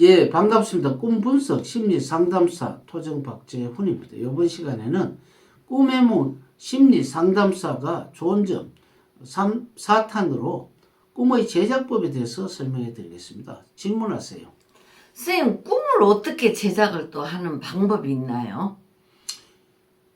예, 반갑습니다. 꿈 분석 심리 상담사 토정 박재훈입니다. 이번 시간에는 꿈의 문 심리 상담사가 좋은 점 3, 4탄으로 꿈의 제작법에 대해서 설명해 드리겠습니다. 질문하세요. 선생님 꿈을 어떻게 제작을 또 하는 방법이 있나요?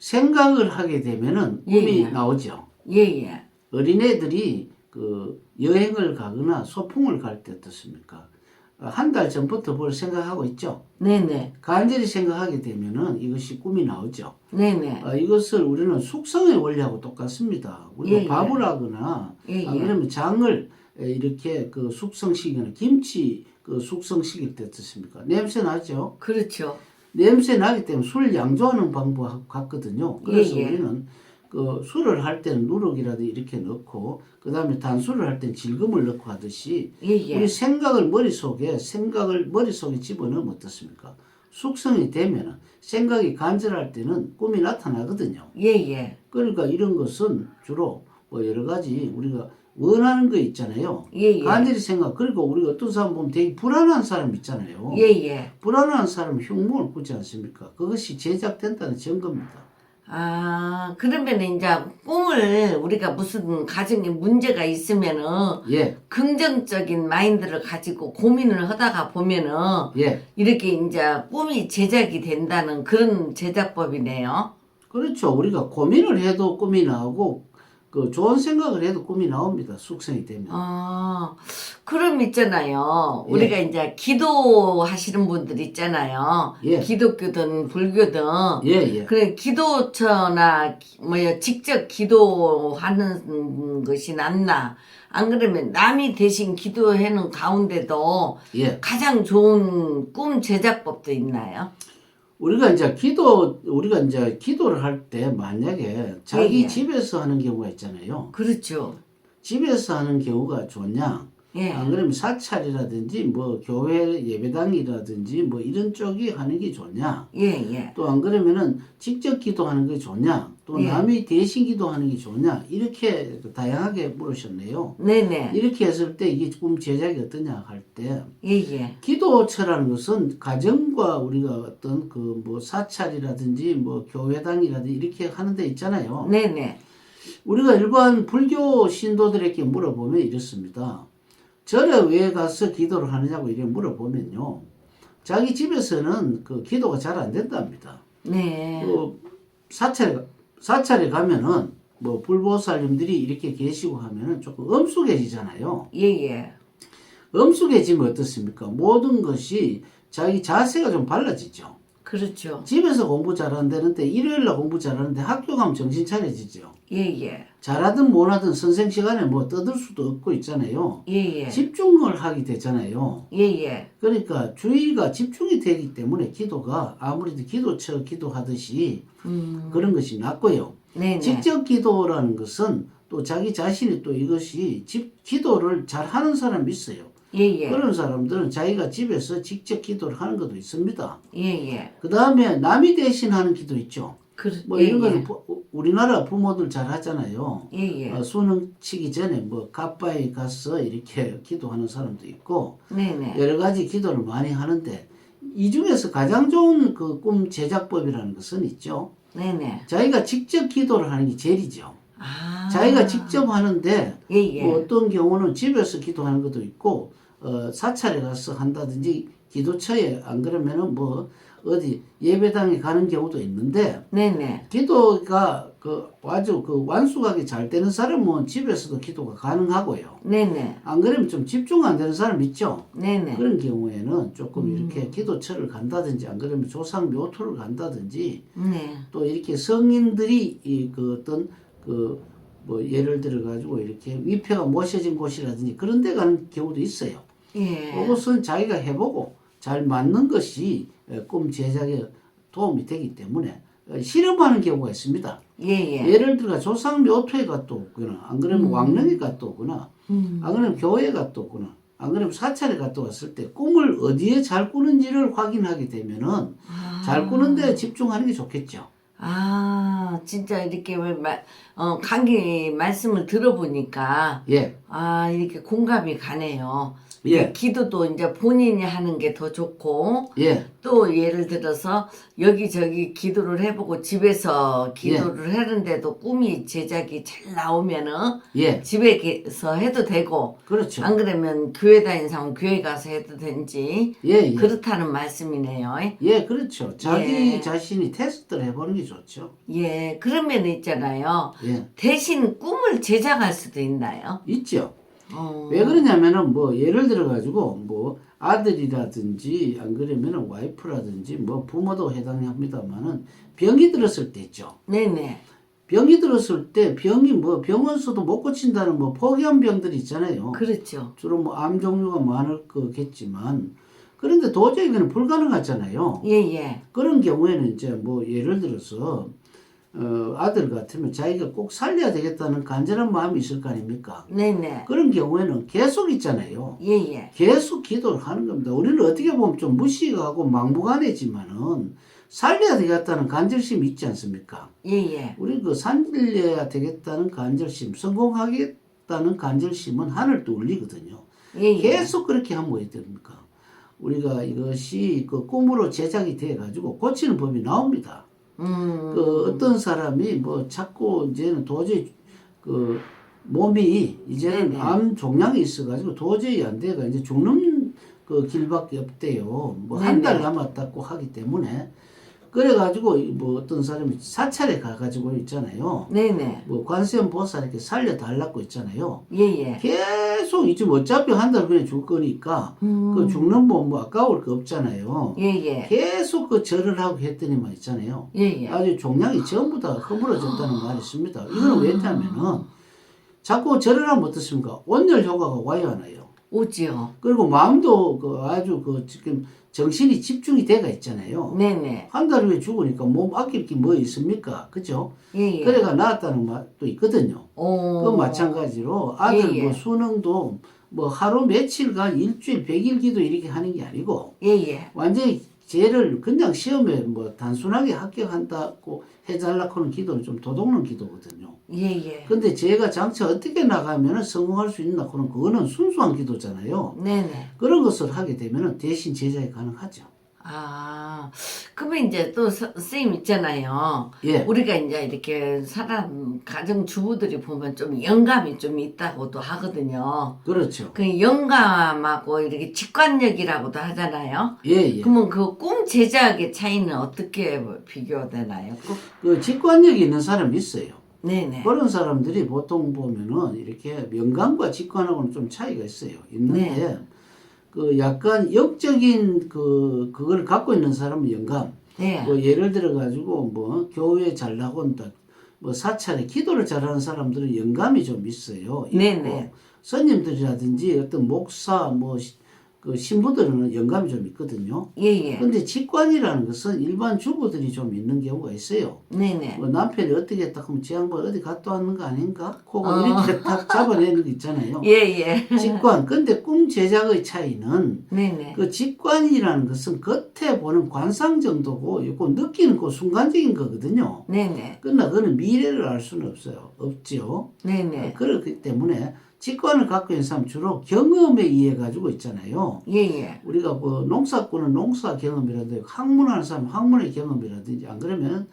생각을 하게 되면은 꿈이 예, 예. 나오죠. 예 예. 어린애들이 그 여행을 가거나 소풍을 갈 때 어떻습니까? 한 달 전부터 뭘 생각하고 있죠. 네네. 간절히 생각하게 되면은 이것이 꿈이 나오죠. 네네. 아, 이것을 우리는 숙성의 원리하고 똑같습니다. 우리가 예, 예. 밥을 하거나 예, 안 예. 그러면 장을 이렇게 그 숙성시키거나 김치 그 숙성시킬 때 어떻습니까? 냄새 나죠. 그렇죠. 냄새 나기 때문에 술 양조하는 방법하고 같거든요. 그래서 예, 예. 우리는 그 술을 할 때는 누룩이라도 이렇게 넣고 그 다음에 단술을 할 때는 질금을 넣고 하듯이 예 예. 우리 생각을 머릿속에 생각을 머릿속에 집어넣으면 어떻습니까? 숙성이 되면은 생각이 간절할 때는 꿈이 나타나거든요. 예예. 그러니까 이런 것은 주로 뭐 여러 가지 우리가 원하는 거 있잖아요. 예예. 간절히 생각. 그리고 우리가 어떤 사람 보면 되게 불안한 사람 있잖아요. 예예. 불안한 사람 흉몽을 꾸지 않습니까? 그것이 제작된다는 증거입니다. 아 그러면 이제 꿈을 우리가 무슨 가정에 문제가 있으면은 예, 긍정적인 마인드를 가지고 고민을 하다가 보면은 예. 이렇게 이제 꿈이 제작이 된다는 그런 제작법이네요. 그렇죠. 우리가 고민을 해도 꿈이 나오고 그 좋은 생각을 해도 꿈이 나옵니다. 숙성이 되면. 어, 그럼 있잖아요. 예. 우리가 이제 기도하시는 분들 있잖아요. 예. 기독교든 불교든. 예, 예. 그래 기도처나 기- 뭐야 직접 기도하는 것이 낫나? 안 그러면 남이 대신 기도하는 가운데도 예. 가장 좋은 꿈 제작법도 있나요? 우리가 이제 기도 우리가 이제 기도를 할 때 만약에 자기 예, 예. 집에서 하는 경우가 있잖아요. 그렇죠. 집에서 하는 경우가 좋냐? 예. 안 그러면 사찰이라든지 뭐 교회 예배당이라든지 뭐 이런 쪽이 하는 게 좋냐? 예, 예. 또 안 그러면은 직접 기도하는 게 좋냐? 또 예. 남이 대신 기도하는 게 좋냐? 이렇게 다양하게 물으셨네요. 네네. 이렇게 했을 때 이게 꿈 제작이 어떠냐 할 때 예, 예. 기도처라는 것은 가정과 우리가 어떤 그 뭐 사찰이라든지 뭐 교회당이라든지 이렇게 하는 데 있잖아요. 네네. 우리가 일반 불교 신도들에게 물어보면 이렇습니다. 절에 왜 가서 기도를 하느냐고 이렇게 물어보면요. 자기 집에서는 그 기도가 잘 안 된답니다. 네. 그 사찰에, 사찰에 가면은 뭐 불보살님들이 이렇게 계시고 하면은 조금 엄숙해지잖아요. 예, 예. 엄숙해지면 어떻습니까? 모든 것이 자기 자세가 좀 달라지죠. 그렇죠. 집에서 공부 잘한다는데 일요일 날 공부 잘하는데 학교 가면 정신 차려지죠. 예, 예. 잘하든 못하든 선생 시간에 뭐 떠들 수도 없고 있잖아요. 예, 예. 집중을 하게 되잖아요. 예, 예. 그러니까 주의가 집중이 되기 때문에 기도가 아무래도 기도처 기도하듯이 음. 그런 것이 낫고요. 네네. 직접 기도라는 것은 또 자기 자신이 또 이것이 집 기도를 잘 하는 사람이 있어요. 예, 예. 그런 사람들은 자기가 집에서 직접 기도를 하는 것도 있습니다. 예, 예. 그 다음에 남이 대신 하는 기도 있죠. 그, 뭐 예, 이런 거는 예. 부- 우리나라 부모들 잘 하잖아요. 예, 예. 어, 수능 치기 전에 뭐 가빠에 가서 이렇게 기도하는 사람도 있고 네 네. 여러 가지 기도를 많이 하는데 이 중에서 가장 좋은 그 꿈 제작법이라는 것은 있죠. 네 네. 자기가 직접 기도를 하는 게 제일이죠. 아. 자기가 직접 하는데 예, 예. 뭐 어떤 경우는 집에서 기도하는 것도 있고 어, 사찰에 가서 한다든지 기도처에 안 그러면은 뭐 어디 예배당에 가는 경우도 있는데 네네. 기도가 그 아주 그 완숙하게 잘 되는 사람은 집에서도 기도가 가능하고요. 네네. 안 그러면 좀 집중 안 되는 사람 있죠. 네네. 그런 경우에는 조금 음. 이렇게 기도처를 간다든지 안 그러면 조상 묘토를 간다든지 네. 또 이렇게 성인들이 이 그 어떤 그 뭐 예를 들어 가지고 이렇게 위패가 모셔진 곳이라든지 그런 데 가는 경우도 있어요. 예. 그것은 자기가 해보고 잘 맞는 것이 에, 꿈 제작에 도움이 되기 때문에 어, 실험하는 경우가 있습니다. 예, 예. 예를 들어 조상 묘토에 갔다 오거나 안 그러면 왕릉에 갔다 오거나 음. 안 그러면 교회에 갔다 오거나 안 그러면 사찰에 갔다 왔을 때 꿈을 어디에 잘 꾸는지를 확인하게 되면은 아. 잘 꾸는데 집중하는 게 좋겠죠. 아, 진짜 이렇게 왜 말, 어, 강의 말씀을 들어보니까, 예, 아, 이렇게 공감이 가네요. 예. 기도도 이제 본인이 하는 게 더 좋고 예, 또 예를 들어서 여기저기 기도를 해보고 집에서 기도를 하는데도 꿈이 제작이 잘 나오면은 예, 집에서 해도 되고 그렇죠. 안 그러면 교회 다니는 사람은 교회 가서 해도 되는지 예, 예. 그렇다는 말씀이네요. 예, 그렇죠. 자기 예. 자신이 테스트를 해보는 게 좋죠. 예, 그러면 있잖아요. 예, 대신 꿈을 제작할 수도 있나요? 있죠. 어, 왜 그러냐면은 뭐 예를 들어 가지고 뭐 아들이라든지 안 그러면은 와이프라든지 뭐 부모도 해당합니다만은 병이 들었을 때 있죠. 네네. 병이 들었을 때 병이 뭐 병원서도 못 고친다는 뭐 포기한 병들이 있잖아요. 그렇죠. 주로 뭐 암 종류가 많을 거겠지만 그런데 도저히 그는 불가능하잖아요. 예, 예. 그런 경우에는 이제 뭐 예를 들어서 어, 아들 같으면 자기가 꼭 살려야 되겠다는 간절한 마음이 있을 거 아닙니까? 네네. 그런 경우에는 계속 있잖아요. 예, 예. 계속 기도를 하는 겁니다. 우리는 어떻게 보면 좀 무시하고 막무가내지만은 살려야 되겠다는 간절심이 있지 않습니까? 예, 예. 우리 그 살려야 되겠다는 간절심, 성공하겠다는 간절심은 하늘도 울리거든요. 예, 예. 계속 그렇게 하면 뭐 됩니까? 우리가 이것이 그 꿈으로 제작이 돼 가지고 고치는 법이 나옵니다. 음, 그 어떤 사람이 뭐 자꾸 이제는 도저히 그 몸이 이제는 네네. 암 종양이 있어가지고 도저히 안 돼가 이제 죽는 그 길밖에 없대요. 뭐 한 달. 남았다고 하기 때문에 그래가지고 이뭐 어떤 사람이 사찰에 가가지고 있잖아요. 네네. 뭐 관세음 보살 이렇게 살려달라고 있잖아요. 예, 예. 계속 이제 어차피 한 달 후에 죽을 거니까 음, 그 죽는 몸뭐 아까울 거 없잖아요. 예, 예. 계속 그 절을 하고 했더니만 있잖아요. 예, 예. 아주 종양이 전부 다 허물어졌다는 말이 있습니다. 이거는 왜냐면은 자꾸 절을 하면 어떻습니까? 온열 효과가 와요 안 와요. 오지요. 그리고 마음도 그 아주 그 지금 정신이 집중이 돼가 있잖아요. 네네. 한 달 후에 죽으니까 몸 아낄 게 뭐 있습니까? 그죠? 예, 예. 그래가 나았다는 말도 있거든요. 오. 그 마찬가지로 아들 예, 예. 뭐 수능도 뭐 하루 며칠간 일주일 백일 기도 이렇게 하는 게 아니고 예, 예. 완전히 쟤를 그냥 시험에 뭐 단순하게 합격한다고 해달라고 하는 기도는 좀 도둑는 기도거든요. 예, 예. 근데 제가 장차 어떻게 나가면 성공할 수 있나 그런 그거는 순수한 기도잖아요. 네네. 그런 것을 하게 되면 대신 제작이 가능하죠. 아, 그러면 이제 또 서- 선생님 있잖아요. 예, 우리가 이제 이렇게 사람, 가정 주부들이 보면 좀 영감이 좀 있다고도 하거든요. 그렇죠. 그 영감하고 이렇게 직관력이라고도 하잖아요. 예, 예. 그러면 그 꿈 제작의 차이는 어떻게 비교되나요? 그- 그 직관력이 있는 사람이 있어요. 네네. 그런 사람들이 보통 보면은 이렇게 명감과 직관하고는 좀 차이가 있어요. 있는데 네. 그 약간 영적인 그 그걸 갖고 있는 사람은 영감. 네. 뭐 예를 들어 가지고 뭐 교회 잘 나간다. 뭐 사찰에 기도를 잘하는 사람들은 영감이 좀 있어요. 있고 네네. 스님들이라든지 어떤 목사 뭐 그 신부들은 영감이 좀 있거든요. 예, 예. 근데 직관이라는 것은 일반 주부들이 좀 있는 경우가 있어요. 네네. 뭐 남편이 어떻게 했다 하면 지 양반 어디 갔다 왔는 거 아닌가? 그거 어. 이렇게 딱 잡아내는 거 있잖아요. 예, 예. 직관. 근데 꿈 제작의 차이는 네네. 그 직관이라는 것은 겉에 보는 관상 정도고 이거 느끼는 그 순간적인 거거든요. 네네. 그러나 그는 미래를 알 수는 없어요. 없지요. 네네. 그렇기 때문에 직관을 갖고 있는 사람 주로 경험에 의해 가지고 있잖아요. 예, 예. 우리가 뭐 농사꾼은 농사 경험이라든지 학문하는 사람 학문의 경험이라든지 안 그러면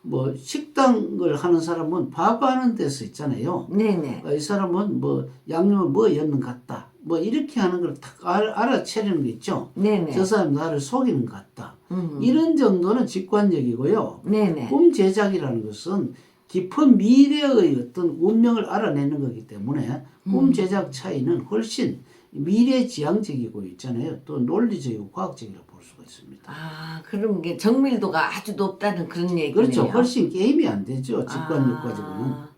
뭐 식당을 하는 사람은 밥 하는 데서 있잖아요. 네네. 이 사람은 뭐 양념을 뭐 였는 것 같다. 뭐 이렇게 하는 걸 딱 알아채리는 게 있죠. 네네. 저 사람 나를 속이는 것 같다. 음. 이런 정도는 직관력이고요. 네네. 꿈 제작이라는 것은 깊은 미래의 어떤 운명을 알아내는 거기 때문에 음. 꿈 제작 차이는 훨씬 미래지향적이고 있잖아요. 또 논리적이고 과학적이라고 볼 수가 있습니다. 아, 그럼 이게 정밀도가 아주 높다는 그런 얘기네요. 그렇죠. 훨씬 게임이 안 되죠. 직관력 가지고는. 아,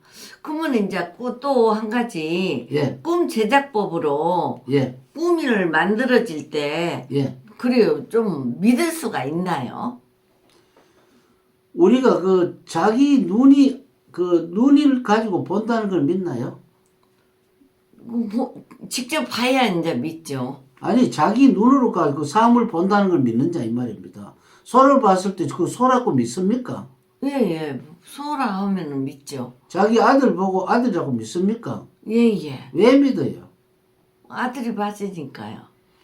그러면 이제 또 한 가지 예, 꿈 제작법으로 예, 꿈을 만들어질 때 예. 그래요 좀 믿을 수가 있나요? 우리가 그 자기 눈이 그 눈을 가지고 본다는 걸 믿나요? 그 뭐, 직접 봐야 이제 믿죠. 아니 자기 눈으로 가지고 사물을 본다는 걸 믿는 자 이 말입니다. 소를 봤을 때 그 소라고 믿습니까? 예예 소라 하면은 믿죠. 자기 아들 보고 아들이라고 믿습니까? 예예 왜 믿어요? 아들이 봤으니까요.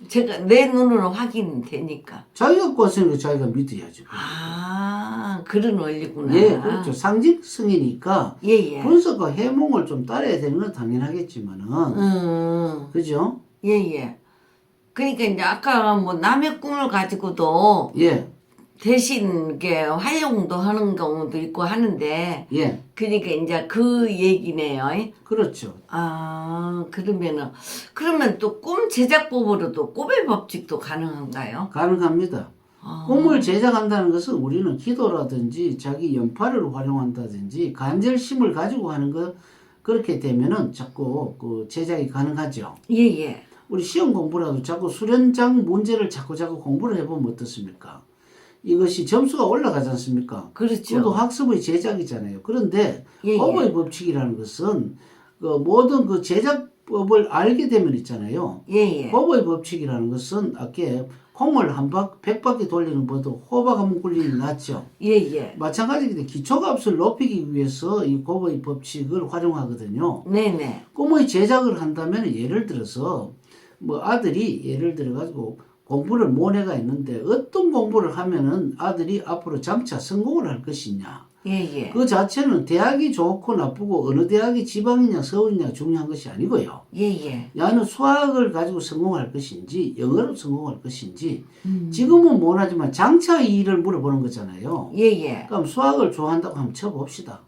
제가 내 눈으로 확인되니까. 자기가 꿨으니까 자기가 믿어야지. 아 그런 원리구나. 예, 그렇죠. 상징성이니까 예 예. 분석과 해몽을 좀 따라야 되는 건 당연하겠지만은, 음 그죠? 예 예. 그러니까 이제 아까 뭐 남의 꿈을 가지고도 예, 대신 이게 활용도 하는 경우도 있고 하는데 예, 그러니까 이제 그 얘기네요. 그렇죠. 아 그러면은 그러면 또 꿈 제작법으로도 꿈의 법칙도 가능한가요? 가능합니다. 아. 꿈을 제작한다는 것은 우리는 기도라든지 자기 연파를 활용한다든지 간절심을 가지고 하는 것 그렇게 되면은 자꾸 그 제작이 가능하죠. 예예. 우리 시험 공부라도 자꾸 수련장 문제를 자꾸 자꾸 공부를 해보면 어떻습니까? 이것이 점수가 올라가지 않습니까? 그렇죠. 그것도 학습의 제작이잖아요. 그런데 예, 예. 법의 법칙이라는 것은 그 모든 그 제작 법을 알게 되면 있잖아요. 예예. 법의 법칙이라는 것은 아까 콩을 한 박, 백 바퀴 돌리는 것보다 호박 한 번 굴리는 게 낫죠. 예 예. 마찬가지인데 기초값을 높이기 위해서 이 법의 법칙을 활용하거든요. 네네. 꿈의 제작을 한다면 예를 들어서 뭐 아들이 예를 들어 가지고 공부를 모내가 있는데 어떤 공부를 하면은 아들이 앞으로 장차 성공을 할 것이냐 예 예. 그 자체는 대학이 좋고 나쁘고 어느 대학이 지방이냐 서울이냐 중요한 것이 아니고요. 예예. 야는 수학을 가지고 성공할 것인지 영어로 성공할 것인지 음. 지금은 못하지만 장차 이 일을 물어보는 거잖아요. 예 예. 그럼 수학을 좋아한다고 한번 쳐봅시다.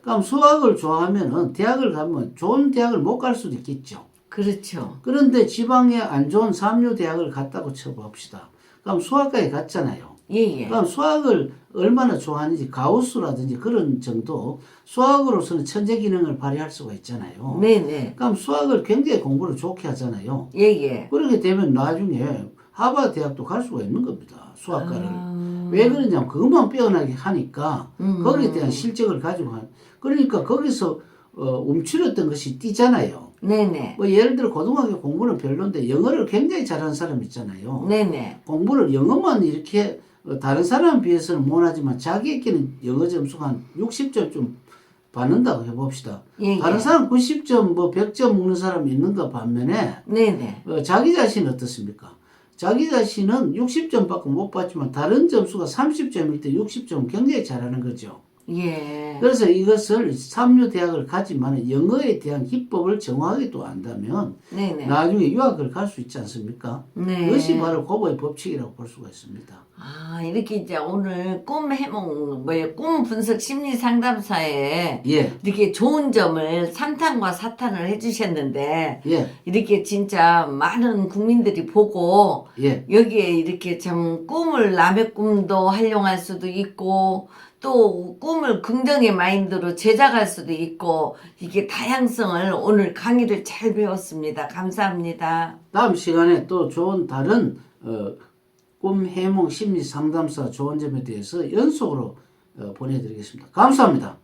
그럼 수학을 좋아하면은 대학을 가면 좋은 대학을 못 갈 수도 있겠죠. 그렇죠. 그런데 지방에 안 좋은 삼류 대학을 갔다고 쳐봅시다. 그럼 수학과에 갔잖아요. 예 예. 그럼 수학을 얼마나 좋아하는지 가우스라든지 그런 정도 수학으로서는 천재 기능을 발휘할 수가 있잖아요. 네 네. 그럼 수학을 굉장히 공부를 좋게 하잖아요. 예 예. 그렇게 되면 나중에 하버드 대학도 갈 수가 있는 겁니다. 수학과를. 아. 왜 그러냐면 그것만 빼어나게 하니까 음. 거기에 대한 실적을 가지고 한 그러니까 거기서 어, 움츠렸던 것이 띄잖아요. 네네. 뭐 예를 들어 고등학교 공부는 별론데 영어를 굉장히 잘하는 사람 있잖아요. 네네. 공부를 영어만 이렇게 어, 다른 사람에 비해서는 못하지만 자기에게는 영어 점수가 한 60점 좀 받는다고 해봅시다. 예예. 다른 사람 90점 뭐 100점 먹는 사람이 있는가 반면에 네네. 어, 자기 자신은 어떻습니까? 자기 자신은 60점 밖에 못 받지만 다른 점수가 30점일 때 60점 굉장히 잘하는 거죠. 예. 그래서 이것을 삼류 대학을 가지만 영어에 대한 기법을 정확하게 또 안다면 네네. 나중에 유학을 갈 수 있지 않습니까? 네. 그것이 바로 고보의 법칙이라고 볼 수가 있습니다. 아, 이렇게 이제 오늘 꿈 해몽, 뭐예요, 꿈 분석 심리 상담사에 예, 이렇게 좋은 점을 3탄과 4탄을 해주셨는데, 예, 이렇게 진짜 많은 국민들이 보고, 예, 여기에 이렇게 참 꿈을 남의 꿈도 활용할 수도 있고, 또 꿈을 긍정의 마인드로 제작할 수도 있고, 이게 다양성을 오늘 강의를 잘 배웠습니다. 감사합니다. 다음 시간에 또 좋은 다른 어, 꿈 해몽 심리 상담사 좋은 점에 대해서 연속으로 어, 보내드리겠습니다. 감사합니다.